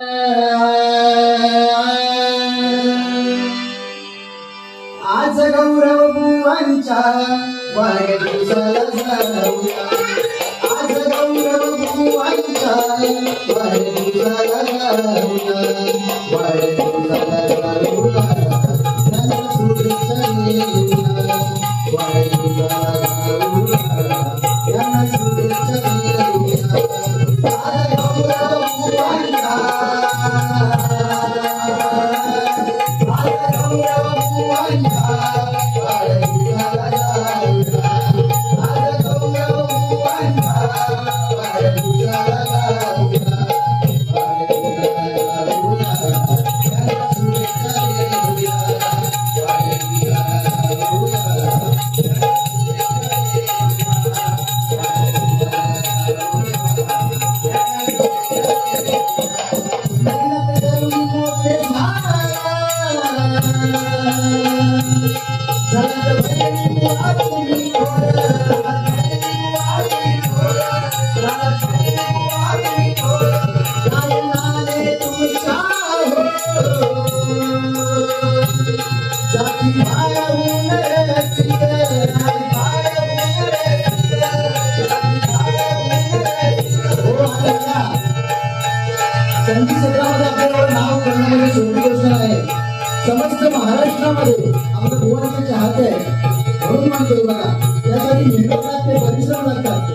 आज गौरव बुवांच्या वाढदिवसाला जाऊया. आज गौरव बुवांच्या वाढदिवसाला जाऊया. बुवांच्या संगीत समस्त महाराष्ट्रामध्ये आपलं भुवनाचे चाहते आहे म्हणून म्हणतोय बघा त्यासाठी मेहनत लागते परिश्रम लागतात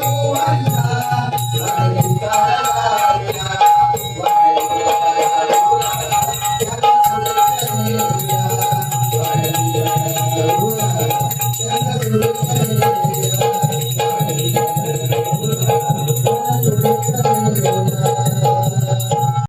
Oh, I